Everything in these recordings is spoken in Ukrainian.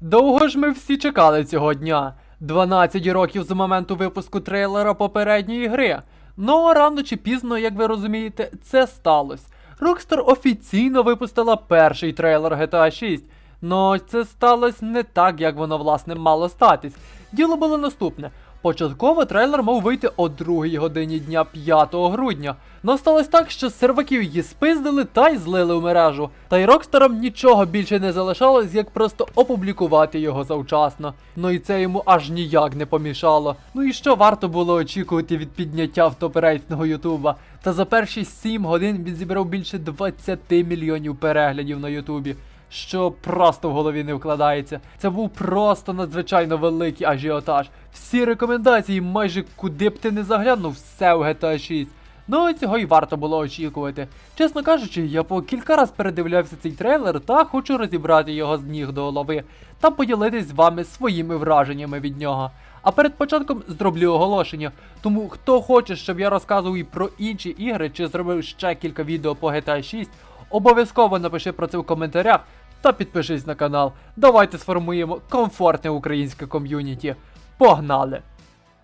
Довго ж ми всі чекали цього дня. 12 років з моменту випуску трейлера попередньої гри. Ну, рано чи пізно, як ви розумієте, це сталося. Rockstar офіційно випустила перший трейлер GTA 6. Ну це сталося не так, як воно власне мало статись. Діло було наступне. Початково трейлер мав вийти о 2 годині дня 5 грудня. Но сталося так, що серваків її спиздили та й злили в мережу. Та й Рокстерам нічого більше не залишалось, як просто опублікувати його завчасно. Ну і це йому аж ніяк не помішало. Ну і що варто було очікувати від підняття в топ-рейтингу Ютуба? Та за перші 7 годин він зібрав більше 20 мільйонів переглядів на Ютубі що просто в голові не вкладається. Це був просто надзвичайно великий ажіотаж. Всі рекомендації, майже куди б ти не заглянув, все у GTA 6. Ну, цього й варто було очікувати. Чесно кажучи, я по кілька раз передивлявся цей трейлер та хочу розібрати його з ніг до голови та поділитись з вами своїми враженнями від нього. А перед початком зроблю оголошення. Тому хто хоче, щоб я розказував і про інші ігри чи зробив ще кілька відео по GTA 6, обов'язково напиши про це в коментарях та підпишись на канал. Давайте сформуємо комфортне українське ком'юніті. Погнали!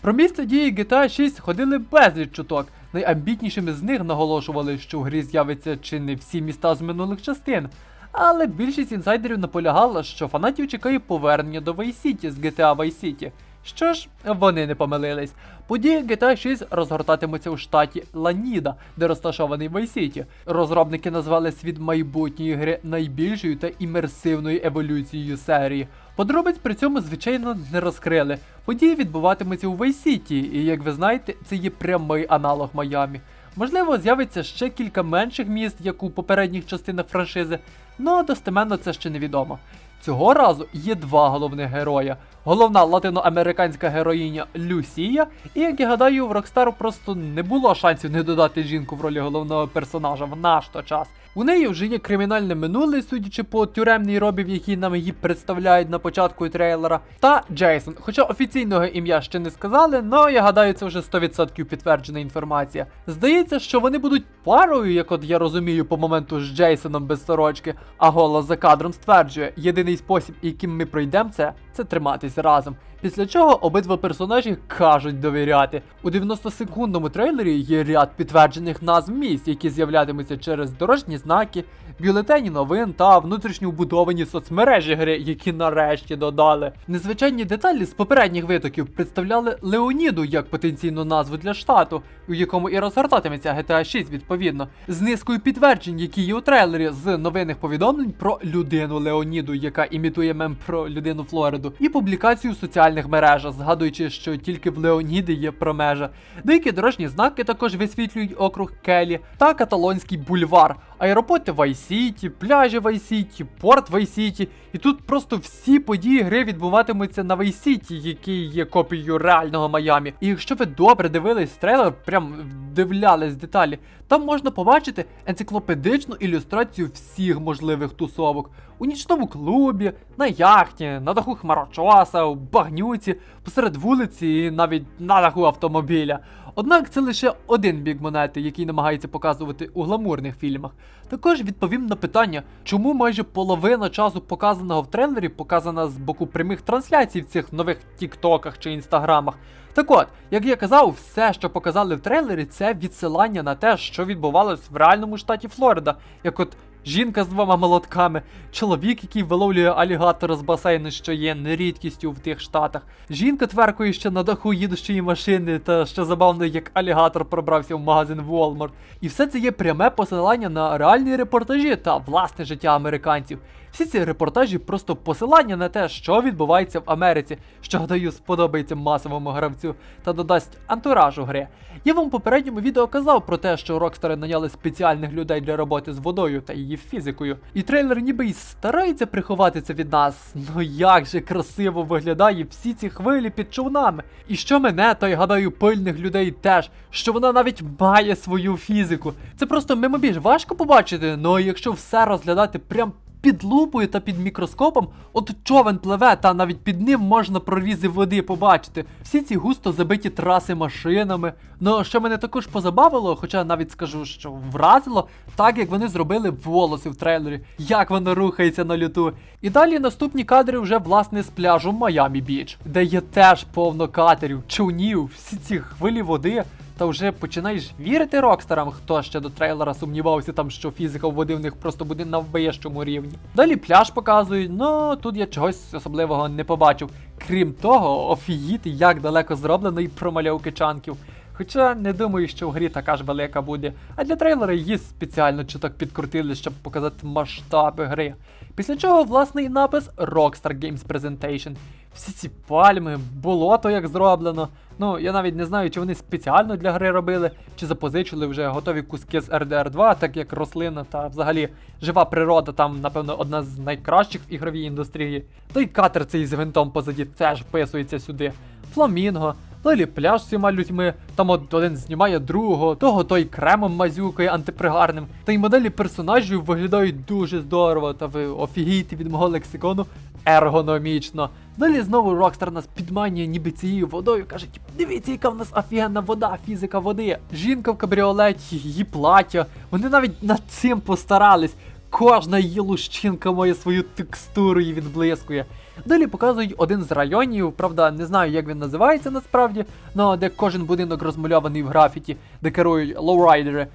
Про місце дії GTA 6 ходили безліч чуток. Найамбітнішими з них наголошували, що в грі з'явиться чи не всі міста з минулих частин. Але більшість інсайдерів наполягала, що фанатів чекає повернення до Vice City з GTA Vice City. Що ж, вони не помилились. Події GTA 6 розгортатимуться у штаті Ланіда, де розташований City. Розробники назвали світ майбутньої гри найбільшою та імерсивною еволюцією серії. Подробиць при цьому, звичайно, не розкрили. Події відбуватимуться у City, і як ви знаєте, це є прямий аналог Майамі. Можливо, з'явиться ще кілька менших міст, як у попередніх частинах франшизи, але достеменно це ще невідомо. Цього разу є два головних героя. Головна латиноамериканська героїня Люсія, і як я гадаю, в Rockstar просто не було шансів не додати жінку в ролі головного персонажа в наш то час. У неї вже є кримінальне минуле, судячи по тюремній робі, в якій нам її представляють на початку трейлера. Та Джейсон, хоча офіційного ім'я ще не сказали, але я гадаю, це вже 100% підтверджена інформація. Здається, що вони будуть парою, як от я розумію, по моменту з Джейсоном без сорочки, а голос за кадром стверджує, єдиний спосіб, яким ми пройдемо це, це триматись разом. Після чого обидва персонажі кажуть довіряти. У 90-секундному трейлері є ряд підтверджених назв місць, які з'являтимуться через дорожні знаки, бюлетені новин та внутрішньо вбудовані соцмережі гри, які нарешті додали. Незвичайні деталі з попередніх витоків представляли Леоніду як потенційну назву для штату, у якому і розгортатиметься GTA 6 відповідно, з низкою підтверджень, які є у трейлері з новинних повідомлень про людину Леоніду, яка імітує мем про людину Флориду, і публікацію в соціальних мережах, згадуючи, що тільки в Леоніди є промежа. Деякі дорожні знаки також висвітлюють округ Келі та каталонський бульвар, аеропорти Вайсіті, пляжі Вайсіті, порт Вайсіті. І тут просто всі події гри відбуватимуться на Вайсіті, який є копією реального Майамі. І якщо ви добре дивились трейлер, прям вдивлялись деталі, там можна побачити енциклопедичну ілюстрацію всіх можливих тусовок. У нічному клубі, на яхті, на даху хмарочоса, у багнюці, посеред вулиці і навіть на даху автомобіля. Однак це лише один бік монети, який намагається показувати у гламурних фільмах. Також відповім на питання, чому майже половина часу показаного в трейлері показана з боку прямих трансляцій в цих нових тіктоках чи інстаграмах. Так от, як я казав, все, що показали в трейлері, це відсилання на те, що відбувалось в реальному штаті Флорида, як от жінка з двома молотками, чоловік, який виловлює алігатора з басейну, що є нерідкістю в тих штатах. Жінка тверкою ще на даху їдущої машини, та що забавно, як алігатор пробрався в магазин Walmart. І все це є пряме посилання на реальні репортажі та власне життя американців. Всі ці репортажі просто посилання на те, що відбувається в Америці, що гадаю сподобається масовому гравцю та додасть антуражу гри. Я вам в попередньому відео казав про те, що Rockstar наняли спеціальних людей для роботи з водою та її фізикою. І трейлер ніби й старається приховати це від нас. Ну як же красиво виглядає всі ці хвилі під човнами. І що мене, та й гадаю, пильних людей теж, що вона навіть має свою фізику. Це просто мимобіж важко побачити, ну якщо все розглядати прям під лупою та під мікроскопом, от човен пливе, та навіть під ним можна прорізи води побачити. Всі ці густо забиті траси машинами. Ну, що мене також позабавило, хоча навіть скажу, що вразило, так як вони зробили волоси в трейлері, як воно рухається на люту. І далі наступні кадри вже власне з пляжу Майамі Біч, де є теж повно катерів, човнів, всі ці хвилі води. Та вже починаєш вірити рокстерам, хто ще до трейлера сумнівався там, що фізика води в них просто буде на вищому рівні. Далі пляж показують, ну тут я чогось особливого не побачив. Крім того, офігіти, як далеко зроблено і промальовки чанків. Хоча не думаю, що в грі така ж велика буде, а для трейлера її спеціально чуток підкрутили, щоб показати масштаби гри. Після чого власний напис Rockstar Games Presentation. Всі ці пальми, болото як зроблено. Ну, я навіть не знаю, чи вони спеціально для гри робили, чи запозичили вже готові куски з RDR 2, так як рослина та взагалі жива природа там, напевно, одна з найкращих в ігровій індустрії. Та й катер цей з гвинтом позаді теж вписується сюди. Фламінго, Далі пляж з всіма людьми, там от один знімає другого, того той кремом мазюкає антипригарним. Та й моделі персонажів виглядають дуже здорово, та ви офігієте від мого лексикону ергономічно. Далі знову Рокстар нас підманює ніби цією водою, каже, дивіться, яка в нас офігенна вода, фізика води. Жінка в кабріолеті, її плаття. Вони навіть над цим постарались. Кожна її лущинка має свою текстуру і відблискує. Далі показують один з районів, правда, не знаю, як він називається насправді, але де кожен будинок розмальований в графіті, де керують лоурайдери.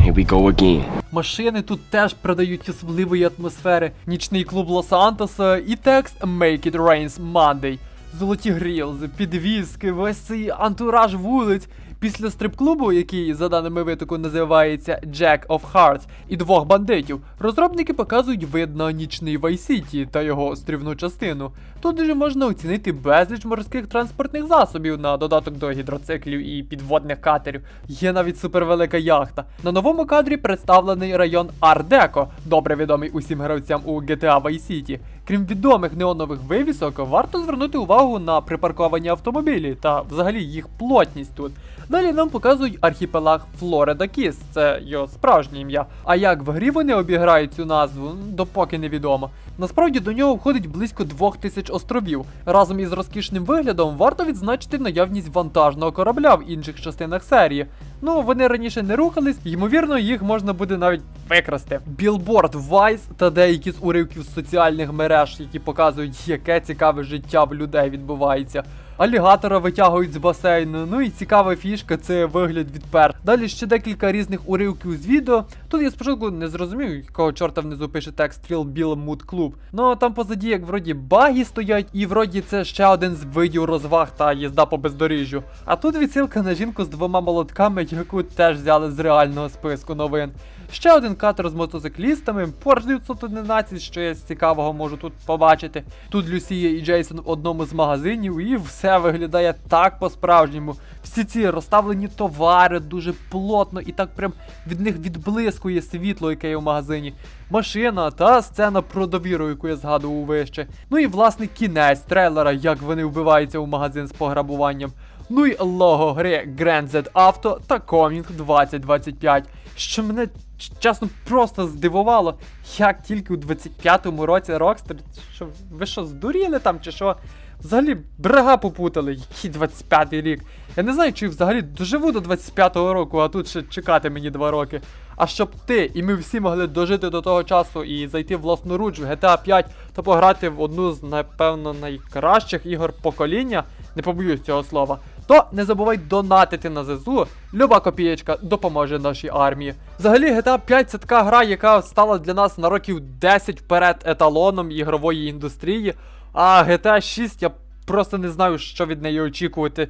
Here we go again. Машини тут теж продають особливої атмосфери. Нічний клуб Лос-Сантоса і текст Make It Rains Monday. Золоті грілзи, підвіски, весь цей антураж вулиць. Після стрип-клубу, який за даними витоку називається Jack of Hearts, і двох бандитів, розробники показують вид на нічний City та його острівну частину. Тут же можна оцінити безліч морських транспортних засобів на додаток до гідроциклів і підводних катерів. Є навіть супервелика яхта. На новому кадрі представлений район Ардеко, добре відомий усім гравцям у GTA Vice City. Крім відомих неонових вивісок, варто звернути увагу на припарковані автомобілі та взагалі їх плотність тут. Далі нам показують архіпелаг Флорида Кіс, це його справжнє ім'я. А як в грі вони обіграють цю назву, допоки невідомо. Насправді до нього входить близько двох тисяч островів. Разом із розкішним виглядом варто відзначити наявність вантажного корабля в інших частинах серії. Ну, вони раніше не рухались, ймовірно, їх можна буде навіть викрасти. Білборд Vice та деякі з уривків соціальних мереж, які показують, яке цікаве життя в людей відбувається. Алігатора витягують з басейну. Ну і цікава фішка це вигляд від пер. Далі ще декілька різних уривків з відео. Тут я спочатку не зрозумів, якого чорта внизу пише текст Філ Біл Муд Клуб. Ну а там позаді, як вроді баги стоять, і вроді це ще один з видів розваг та їзда по бездоріжжю. А тут відсилка на жінку з двома молотками, яку теж взяли з реального списку новин. Ще один катер з мотоциклістами, Porsche 911, що я з цікавого можу тут побачити. Тут Люсія і Джейсон в одному з магазинів, і все виглядає так по-справжньому. Всі ці розставлені товари дуже плотно і так прям від них відблискує світло, яке є в магазині. Машина та сцена про довіру, яку я згадував вище. Ну і власне кінець трейлера, як вони вбиваються у магазин з пограбуванням. Ну і лого гри Grand Z Auto та Coming 2025, що мене чесно просто здивувало, як тільки у 25-му році Rockstar, що ви що, здуріли там чи що? Взагалі берега попутали, який 25-й рік. Я не знаю, чи взагалі доживу до 25-го року, а тут ще чекати мені 2 роки. А щоб ти і ми всі могли дожити до того часу і зайти власноруч в GTA 5 та пограти в одну з, напевно, найкращих ігор покоління, не побоюсь цього слова, то не забувай донатити на ЗСУ. Люба копієчка допоможе нашій армії. Взагалі, GTA 5 це така гра, яка стала для нас на років 10 вперед еталоном ігрової індустрії. А GTA 6 я просто не знаю, що від неї очікувати.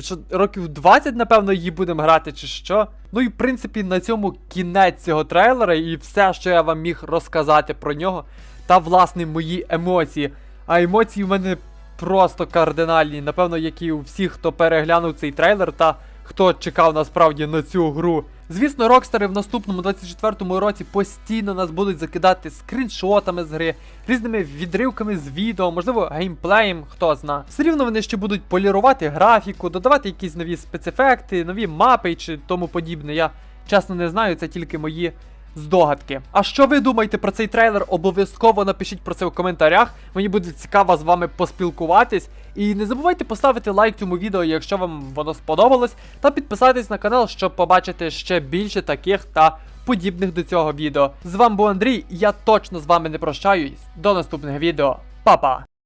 Що років 20, напевно, її будемо грати, чи що. Ну і в принципі на цьому кінець цього трейлера і все, що я вам міг розказати про нього. Та власне мої емоції. А емоції в мене просто кардинальні. Напевно, як і у всіх, хто переглянув цей трейлер та хто чекав насправді на цю гру. Звісно, рокстари в наступному 24-му році постійно нас будуть закидати скріншотами з гри, різними відривками з відео, можливо, геймплеєм, хто зна. Все рівно вони ще будуть полірувати графіку, додавати якісь нові спецефекти, нові мапи чи тому подібне. Я чесно не знаю, це тільки мої здогадки. А що ви думаєте про цей трейлер? Обов'язково напишіть про це в коментарях. Мені буде цікаво з вами поспілкуватись. І не забувайте поставити лайк цьому відео, якщо вам воно сподобалось, та підписатись на канал, щоб побачити ще більше таких та подібних до цього відео. З вами був Андрій, я точно з вами не прощаюсь. До наступних відео. Па-па!